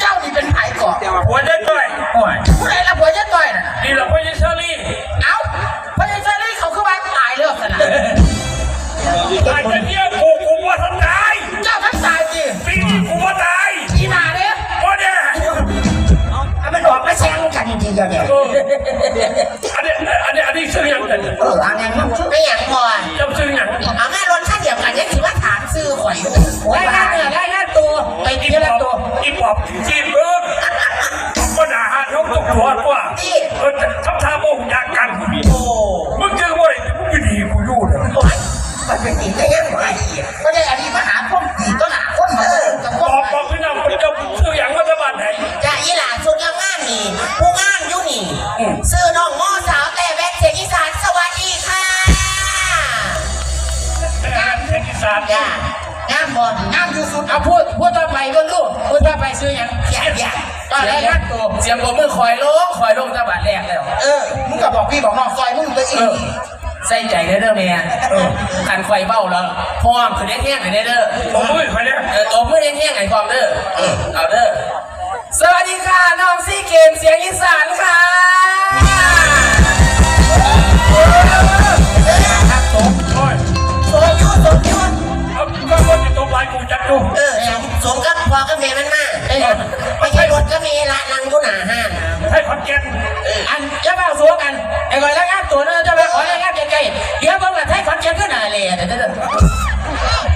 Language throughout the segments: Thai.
เจ้านี่เป็นไผ่ก่อนหัวเด็กด้วยโอ้ยผู้ใดละผัวเจ๊ต่อยน่ะนี่เราไม่ใช่เชอรี่เอ้าพระเจ้าเชอรี่เขาคือว่าตายเลิกกันนะตายจะเนี่ยกูกูว่าทำตายเจ้าทั้งตายสิปีนี้กูว่าตายอีหนาเนี่ยว่าเนี่ยเอามันออกมาแซงกันจริงๆเนี่ยเอออันนี้อันนี้อันนี้ซื้อยังกันเอออันนั้นมันไม่อย่างก่อนจำซื้อยังเอาแม่รถท่าเดียวกันเนี่ยถือว่าถามซื้อข่อยได้งานเนี่ยได้งานตัว ไปอีเที่ยวปละอบตัวอีปอบจีบเบิ้งก็ด่าหาเขาตกหัวกว่าเออทำท่าโมงอยากกัน โอ้ ที่สุดเอาพูดพูดต่อไปก็ลูกพูดต่อไปซื้อยังเสียเสียก็ได้งานตัวเสียงผมมือคอยลงคอยลงตะบัดแรกแล้ว เออ มึงก็บอกพี่บอกน้องซอยมึงตัวเอเองอใส่ใจเด้อเด้อแม่ขันคอยเบ้าแล้วพร้อมคือเลี้ยงแห้งให้ได้เด้อผมมือใครเนี่ยเออตัวมือเลี้ยงแห้งให้พร้อมเด้อเอาเด้อสวัสดีค่ะน้องซี่เกมเสียงอีสานค่ะ สมกับพอกับเมมันมาไม่ใช่รถก็มีละนังกุหนาห้านให้ขอนแก่นอันจะมาสู้กันไอ้ก่อยรายงานตัวเนอะจะมาขอรายงานไกลๆเดี๋ยวเบิ่งว่าไทยขอนแก่นขึ้นหน้าเลยเด้อเด้อเด้อ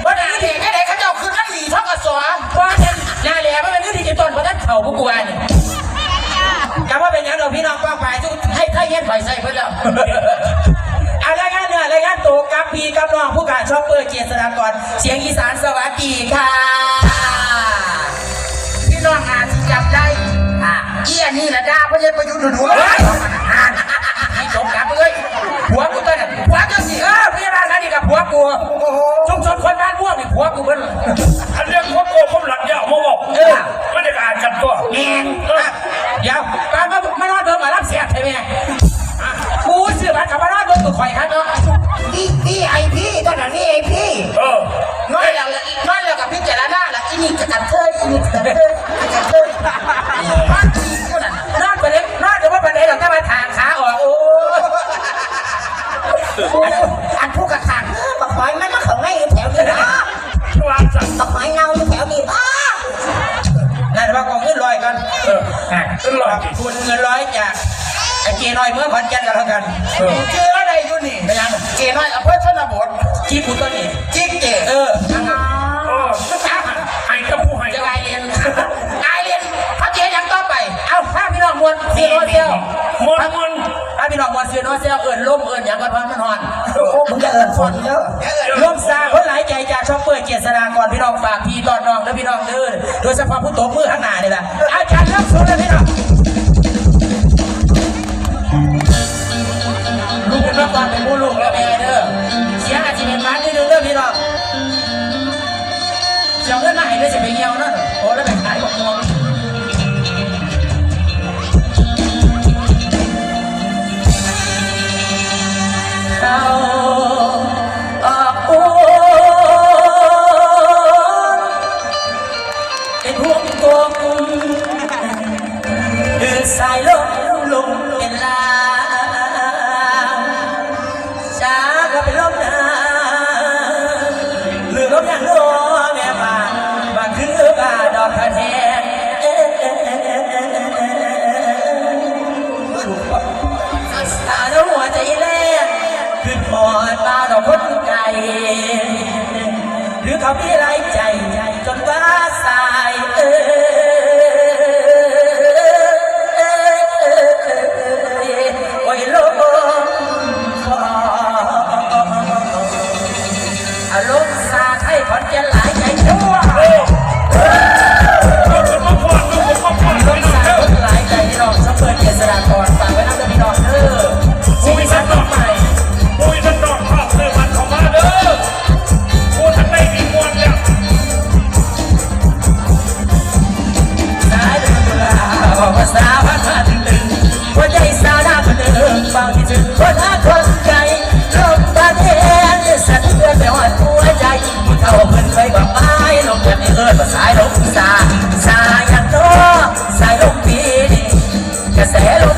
ว่าหนาเด็กแค่ไหนเขาจะเอาคืนนั่นหลีเท่ากับสองว่าเนี่ยหน้าเลยมันเป็นเรื่องดิจิตอลเพราะท่านเข่าพวกกูอันนี่กลับว่าเป็นอย่างเราพี่น้องป้องไปทุกให้ไทยเย็นไฟใส่เพื่อนแล้วเอา พี่กับน้องผู้การชอบเปิดเกียรติสดากรเสียงอีสานสวัสดีค่ะ พี่น้องอาจจะจับได้อะเอี้ยนี่ละด่าพระเยซูประยุทธ์ดูๆเลยนี่จบกลับเลยผัวกูตัวนั้นผัวจะสิเออพี่บ้านนั้นนี่กับผัวกูชุมชนคนบ้านม่วงนี่ผัวกูเบิ้ล นี่กระเทยกระเทยพักทีก็นั่นนอนไปเลยนอนเดี๋ยวว่าไปไหนหรอกถ้มาทางขาออกโอ้อันผู้กระขังบักหอยมันมาเขาให้แถวนี้นะบักหอยเน่าแถวนี้อ้านั่นว่ากองเงินลอยกันเออขึ้นลอดคุณเงินร้อยจากไอ้เกน้อยเมื่อพันกันกันแล้วกันเจออะไรอยู่นี่ไม่ยังเจน้อยอำเภอชนบทที่คุณต้นนี่จิ๊กเจเออ ซื้อน้อยเซลเอิญล่มเอิญอย่างกันพันมันหอนมึงจะเอินฝนเยอะร่วมซาคนหลายใจจากช่องเปิดเกียรติสดากรพี่น้องฝากพี่ตอนน้องและพี่น้องเด้อโดยเฉพาะผู้โตมือข้างหน้านี่แหละ หรือเขามีไรใจจนว่าสายเออ que se le